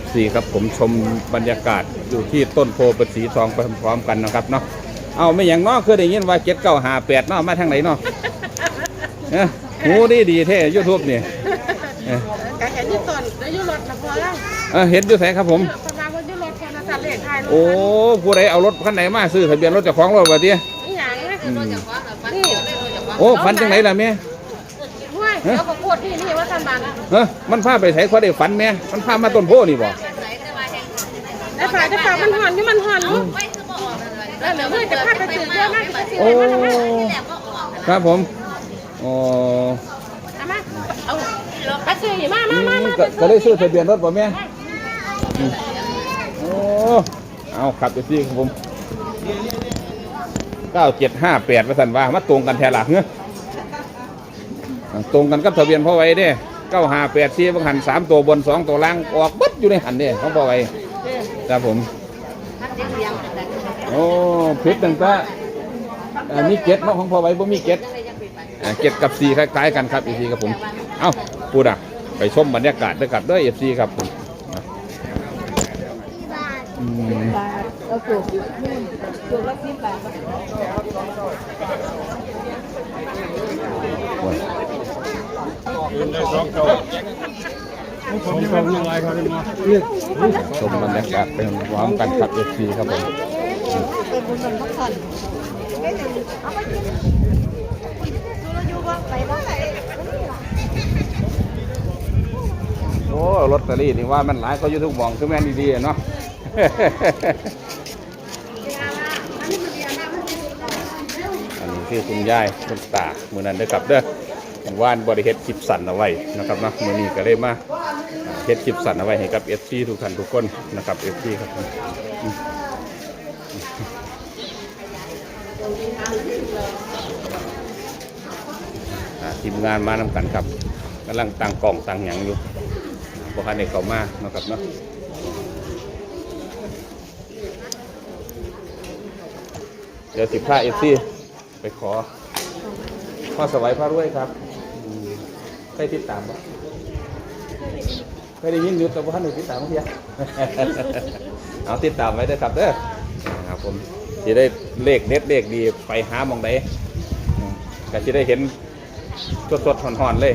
FC ครับผมชมบรรยากาศอยู่ที่ต้นโพเป็นสีทองไปพร้อมๆกันนะครับเนาะเอาไม่อย่างเนาะเคยได้ยินว่าเจ็ดเก้าหาแปดเนาะมาทางไหนเนาะเอ้อหูดีดีๆเท่ยูทูบนี่เอ้อก็เห็นอยู่ต้นแล้วอยู่รถนะพอแล้วเอ้อเห็นอยู่ไสครับผมพนักงานอยู่รถแค่นั้นสั่นเลขไทยรถโอ้ผู้ใดเอารถคันไหนมาซื้อทะเบียนรถเจ้าของรถว่าตินี่หยังนะอืมนี่โอ้ฝันจังไหนล่ะแม่ห้วยเดี๋ยวก็ พูดที่นี่ว่าท่านบังเฮ้อมันพาไปไสเขาได้ฝันแม่มันพามาต้นโพนี่บ่ได้ฝ่ายได้ฝ่ายมันหอนอยู่มันหอนอยู่แล้วเดี๋ยวเมื่อจะพาไปซื้อเยอะมากไปซื้อโอ้เลยมาทำไมครับผมอ๋อเอามาเอาไปซื้ออยู่มาอืมามามามก็ก็เลยซื้อทะเบียนรถบ่แม่อืมโอ้เอาขับไปซี่ครับผม9758ว่าซั่นว่ามาตรงกันแท้ล่ะเฮ้ออ่า ตรงกันกับทะเบียนพ่อไว้เด้9584บางหันสามตัวบนสองตัวล่างออกบิดอยู่ในหันเด้ของพ่อไว้ครับผมโอ้เพชรตั้งแต่อ่ามีเก็ดเนาะของพ่อไว้บ่มีเก็ดอ่าเก็ดกับสีคล้ายๆกันครับอีซีครับผม เอ้าพูดอะไปชมบรรยากาศด้วยครับด้วยเอฟซีครับผมเอาถูกถูกละสิบบาท ชมบรรยากาศเป็นพร้อมกันครับเอฟซีครับผมโอ้ลอตเตอรี่นี่ว่ามันหลายก็อยู่ทุกหมองคือแม่นดีๆเนาะอันนี้คือคุณยายคุณตามือนั้นได้กลับเด้อ ว่านบริเฮ็ดคลิปสั่นเอาไว้นะครับนะมือนี้ก็เลยมาอ่าเฮ็ดคลิปสั่นเอาไว้ให้กับเอฟซีทุกท่านทุกคนนะครับเอฟซีครับทีมงานมานำกันครับกำลังตั้งกล่องตั้งหยังอยู่พวกท่านได้เข้ามานะครับเนาะเดี๋ยวสิบห้าเอฟซีไปขอพ่อสวัยพระรวยครับ เคยติดตามปะเคยได้ยินอยู่แต่ว่านหนึ่งติดตามเพียเอาติดตามไว้ด้วยครับเด้อครับผมจะได้เลขเด็ดเลขดีไปหามองใดอืมก็จะได้เห็นสดสดๆหอนๆเลย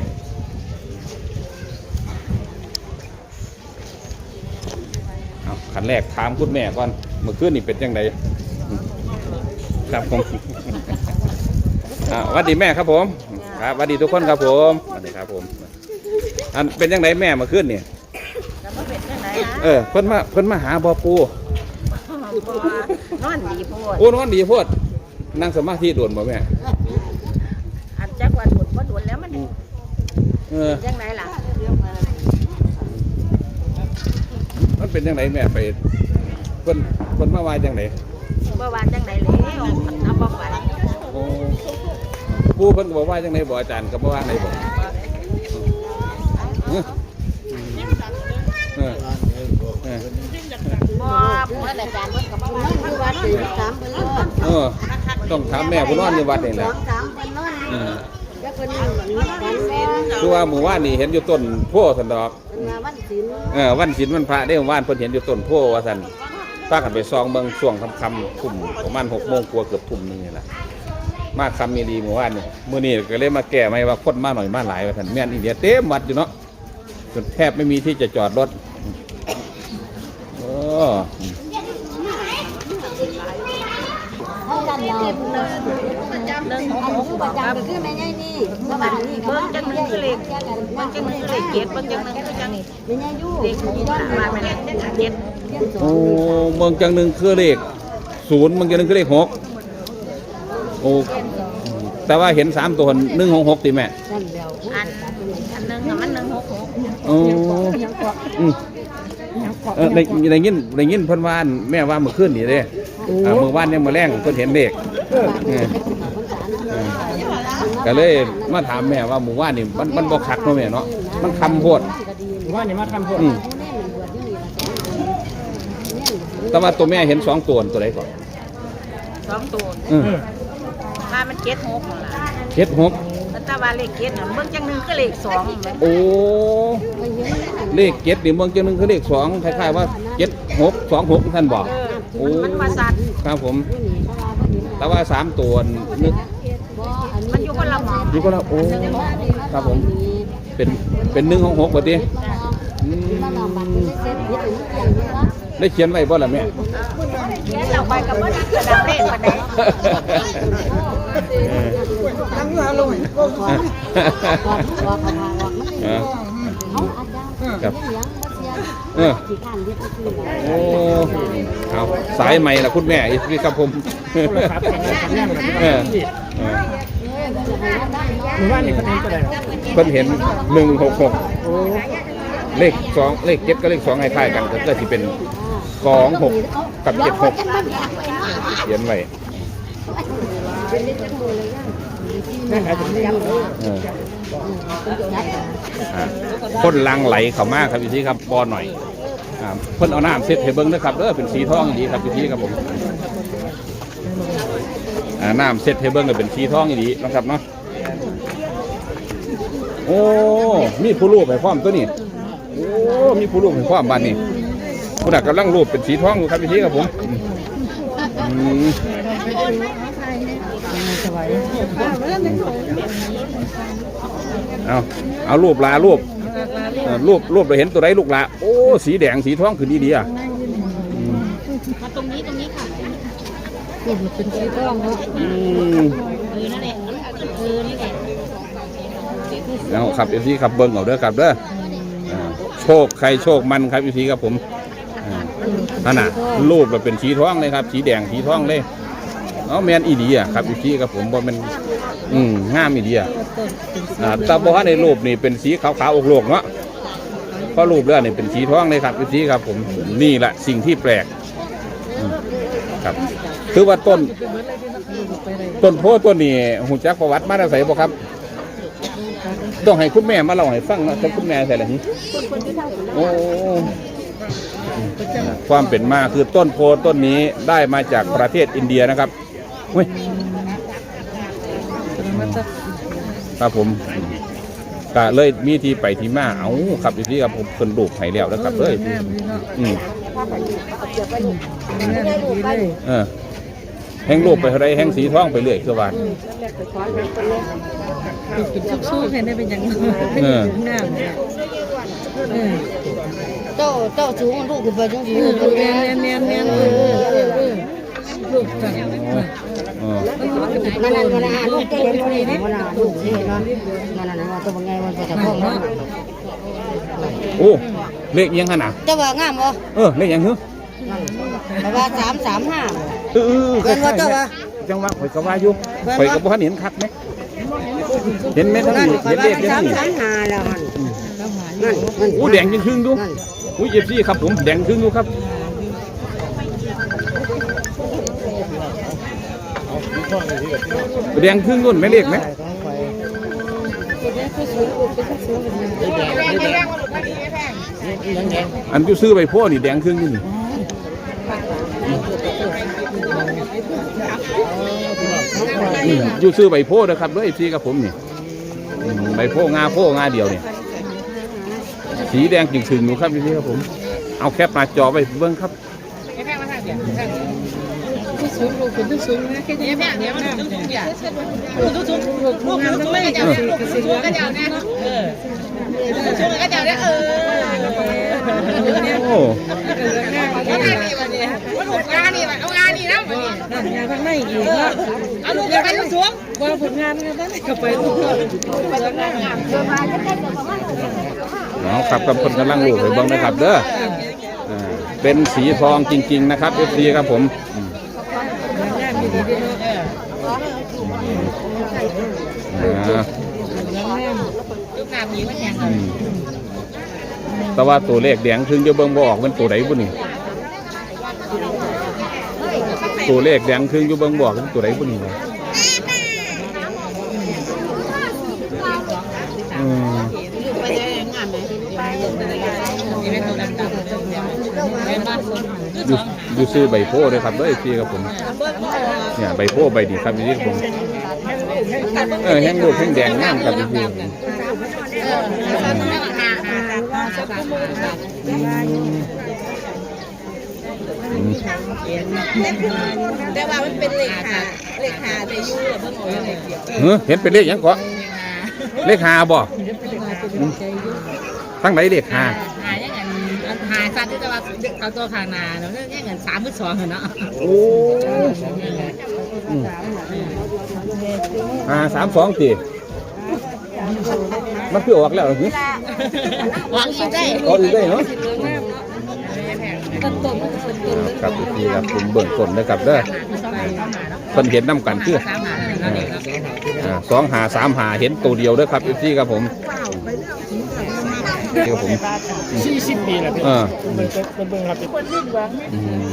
เอาขันแรกถามคุณแม่ก่อนเมื่อคืนนี่เป็นยังไงครับผมอ่าหวัสดีแม่ครับผม ครับวัสดีทุกคนครับผม ครับผม อันเป็นยังไงแม่เมาขึ้นเนี่ยแล้วมันเป็นยังไงนะเออเพิ่นมาเพิ่นมาหาบอปูนอนดีโพดโอ้นอนดีโพดนั่งสมาธิโดนบ่แม่อันจักวันหมดว่าด่วนแล้วมันเออยังไงล่ะมันเป็นยังไงแม่ไปเพิ่นเพิ่นมาว่าจังไดเมื่อวานจังไหนเลยเอาบอกไปโอ้ปูเพิ่นก็บอกว่าจังไดบ่อาจารย์ก็บ่ว่าไดบ่ บอกเมื่ออาจารย์เมื่อกับว่าคือว่าตื่นสามเพิ่นนอนเออ ต้องถามแม่ผู้นอนอยู่วัดนี่แหละองสามเพิ่นนอนอืมแล้วเพิ่นนั่งแบบนี้กันแม่คือว่าหมู่ว่านนี่เห็นอยู่ต้นโพสันดอก เพิ่นมาวันศีลเออวันศีลวันพระได้หมู่ว่านเพิ่นเห็นอยู่ต้นโพว่าซั่นพากันไปซองเบิ่งช่วงค่ำๆทุ่มประมาณ6โมงกว่าเกือบทุ่มหนึงนี่แหละ มาคำมีดีหมู่ว่านนี่มื้อนี้ก็เลยมาแก้ใหม่ว่าคนมาหน่อยมาหลายว่าซั่นแม่นอีเดียเต็มวัดอยู่เนาะจนแทบไม่มีที่จะจอดรถเออหนึ่งหกหกประจำคือแม่ใหญ่นี่เมื่อวานนี้เบิ่งจังนึงคือเลขเบิ่งจังนึงคือเลขเจ็ดเบิ่งจังนึงคือจังแม่ใหญ่อยู่เลขที่ว่ามาแม่นเจ็ดโอ้เมืองจังหนึงคือเลขศูนย์เมืองจังหนึงคือเลขหกโอ้ แต่ว่าเห็นสามตัว166ติแม่อันอันหนึงมันหนึ่งหกหกโอ้อืมเออได้ได้ยินได้ยินเพิ่นว่าอั่นแม่ว่าเมื่อคืนนี่เด้อ่าเมื่อวานยังมาแรงเพิ่นเห็นเด็กเออเออก็เลยมาถามแม่ว่าหมู่ว่านนี่มันมันบ่คักเนาะแม่เนาะมันคำโพดว่านี่มาทำพวกอืมแต่ว่าตัวแม่เห็นสองตัวตัวใดก่อนสองตัวเออ มามันเจ็ดหกนั่นล่ะเจ็ดหกมันแต่ว่าเลขเจ็ดน่ะเบิ่งจังหนึงคือเลขสองแหมโอ้เลขเจ็ดนี่เบางจังหนึงคือเลขสองคล้ายๆว่าเจ็ดหกสองหกท่านบอก เออมันมันมาสัตว์ครับผม แต่ว่าสามตัวนึกมันอยู่คนละหมองอยู่ก็แล้วโอ้ครับผม เป็นเป็นหนึ่งของหกปกติอืมได้เขียนไว้บ่ล่ะแม่เขียนเราไปกับมันกระดับเลขปานใด ทั้งหาลงครับเออโอ้เอาสายใหม่ละคุณแม่อีกครับผมเออเออหมู่บ้านนี่คนนี้ก็ได้เพิ่นเห็นหนึ่งหกหกเลขสองเลขเจ็ดกับเลขสองคล้ายๆกันก็จะที่เป็นสองหกกับเจ็ดหกเขียนไว้ คนลังไหลเข้ามากครับพี่ทีครับบอหน่อยเพิ่นเอาน้ำเซ็ตให้เบิ้งนะครับเด้อเป็นสีทองดีครับพี่ทีครับผมอ่าน้ำเซ็ตให้เบิ้งก็เป็นสีทองดีนะครับเนาะโอ้มีผู้รูปให้พร้อมตัวนี้โอ้มีผู้รูปให้พร้อมบ้านนี้คุณกำลังรูปเป็นสีทองอยู่ครับพี่ทีครับผม อืมเอาเอารูปลารูปเอ่อรูปรูปเราเห็นตัวใดลูกละโอ้สีแดงสีทองคือดีดีอะอืมมาตรงนี้ตรงนี้ค่ะอืมเออนั่นแหละเออนี่แหละเอาครับเอฟซีครับเบิ้งเอาเด้อครับเด้ออ่าโชคใครโชคมันครับเอฟซีครับผมอ่านั่นน่ะรูปแบบเป็นสีทองเลยครับ สีแดงสีทองเลย เอาแมนอีดีอะครับเอฟซีครับผมบ่แมันอืมงามอีดีอะอ่าแตาบ่ฮะในรูปนี่เป็นสีขาวๆอกโลกเนาะเพราะรูปเรื่องนี่เป็นสีท้องเลยครับเอฟซีครับผมนี่แหละสิ่งที่แปลกครับ คือว่าต้น ต้นโพต้นนี้หูจักประวัติมาได้ใส่บ่ครับต้องให้คุณแม่มาเล่าให้ฟังนะถ้าคุณแม่ใส่ละนี่โอ้ความเป็นมาคือต้นโพต้นนี้ได้มาจากประเทศอินเดียนะครับ เฮ้ยครับผมก็เลยมีที่ไปที่มาเอาครับที่ครับผมเป็นรูปไห้แล้วนะครับเลยอืมเออแห้งรูปไปเท่าไรแห้งสีทองไปเรื่อยคือว่าสู้ๆให้ได้เป็นอย่างนี้เอองามเนี่ยเออเจ้าเจ้าสูงลูกขึ้นไปจังสิเออเนียนเนียนเนียนเออเออเออลูกจังเออ นั่นนั่นนั่นลูกเก่งคนนี้มันน่ะลูกนี่เนาะนั่นนั่นว่าตัวบางไงมันจะพ้องเนาะโอ้เลขยังขนาดเจ้าว่างามบ่เออเลขยังเหรอเพราะว่าสามสามห้าเออเออเพิ่นว่าเจ้าว่าจังหวะข่อยก็ว่าอยู่เพิ่นว่าข่อยก็บ่ทันเห็นคักไหมเห็นไหมทั้งนั่นนี้คอยเห็นว่าเลขมันยังสามนี่สามห้าแล้วมันนั่นนั่นโอ้แดงยังครึ่งดูอุ้ยเอฟซีครับผมแดงครึ่งดูครับ แดงครึ่งนู่นไม่เลขไหมอันที่ซื้อไปพ่อนี่แดงครึ่งนี่อยู่ซื้อใบโพนะครับด้วยซีกับผมนี่ใบโพงาโพงาเดียวนี่สีแดงจริงถึงอยู่ครับพี่ครับผม เอาแคปหน้าจอไปเบิ้องครับ สูงลูกเป็นผู้สูงนะแค่นี้แบบเนี้ยมันต้องสูงอย่างลูกสูงลูกลูกงานต้องไม่จะลูกสูงก็จะเนี่ยเออสูงก็จะเนี่ยเออโอ้เอางานนี่วันนี้ว่าลูกงานนี่วันเอางานนี่นะวันนี้นั่นงานข้างในอีกเอาลูกไปลูกสูงว่าผลงานกันได้ก็ไปลูกไปทำงานเอาครับกับคนกำลังลูกไปเบิ้งนะครับเด้ออ่าเป็นสีทองจริง ๆ นะครับเอฟซีครับผม แต่ว่าตัวเลขแดงถึงจะเบิ่งบ่ออกมันตัวใดบุนี่ตัวเลขแดงถึงจะเบิ่งบ่ออกมันตัวใดบุนี่อยู่ซื้อใบโพธิ์เลยครับเด้อพี่ครับผม เนี่ยใบโพใบดีครับพี่ครับผมเออแห้งลูกแห้งแดงงามครับพี่เออแล้วก็หาหาหาสักชั่วโมงค่ะอืมแต่ว่ามันเป็นเลขหาเลขหาแต่ยู่เบิ่งเอาเลขเดียวเห็นเป็นเลขยังก่อเลขหาบ่ทั้งไหนเลขหา หาอย่างนั้นหาซัดที่จะว่าเอาตัวขางนาเนาะอย่างนั้นสามหรือสองเนาะโอ้อืมหาสามสองตีมันคือออกแล้วเหรอหวังอีกได้ก็อีกได้เนาะครับพี่ครับคุณเบิ่งต้นนะครับเด้อเพิ่นเห็นน้ำกันคือสามหาเนาะเด็กเนาะอ่าสองหาสามหาเห็นตัวเดียวเด้อครับพี่ครับผมนี่ ครับผมสี่สิบปีแล้วเออเบิ่งเบิ่งครับอืม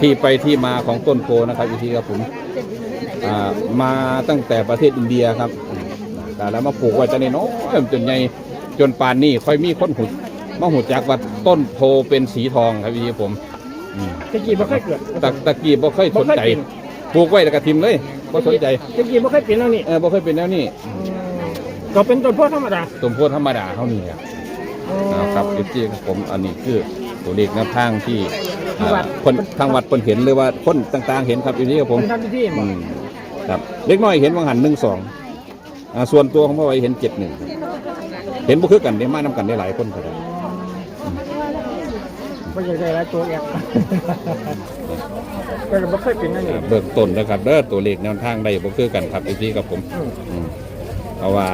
ที่ไปที่มาของต้นโพนะครับพี่ครับผมอ่ามาตั้งแต่ประเทศอินเดียครับแต่แล้วมาปลูกไว้จะในน้อยจนใหญ่จนป่านนี้ค่อยมีคนหุดมาหุดจากว่าต้นโพเป็นสีทองครับพี่ผมอืมตะกี้บ่เคยเกิดตะตะกี้บ่เคยสนใจปลูกไว้แล้วก็ทิมเลยบ่สนใจตะกี้บ่เคยเป็นแล้วนี่เออบ่เคยเป็นแนวนี้ ก็เป็นต้นโพธรรมดาต้นโพธรรมดาเท่านี้ครับครับพี่ครับผมอันนี้คือตัวเลขแนวทางที่อ่าคนทางวัดเพิ่นเห็นหรือว่าคนต่างๆ เห็นครับพี่ครับผมเป็นทำพิธีอืมครับเล็กน้อยเห็นว่างหันหนึ่งสองอ่าส่วนตัวของพ่อไว้เห็นเจ็ดหนึ่งเห็นบ่คือกันได้มานํกันได้หลายคนก็ได้บ่อยากได้หลายตัวแอกก็บ่เคยเป็นนั่นนี่เบื้องต้นนะครับเด้อตัวเลขแนวทางได้บ่คือกันครับพี่กับผมอืมเพ ราะว่า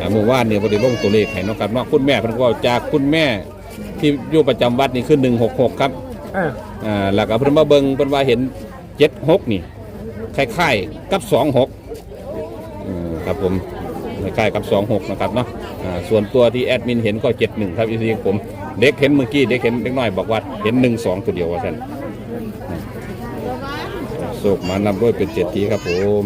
อ่าเมื่อวานเนี่ยบ่ได้ลงตัวเลขให้เนาะครับเนาะคุณแม่เพิ่นก็เว้าจากคุณแม่ที่อยู่ประจำวัดนี่คือ166 ครับเอออ่าแล้วก็เพิ่นมาเบิ่งเพิ่นว่าเห็น 76 นี่คล้ายๆกับ 26อืมครับผมคล้ายๆกับ 26 นะครับเนาะอ่าส่วนตัวที่แอดมินเห็นก็ 71 ครับพี่ผมเด็กเห็นเมื่อกี้เด็กเห็นเด็กน้อยบอกว่าเห็น 12 ตัวเดียวว่าซั่นโศกมานำด้วยเป็นเจ็ดทีครับผม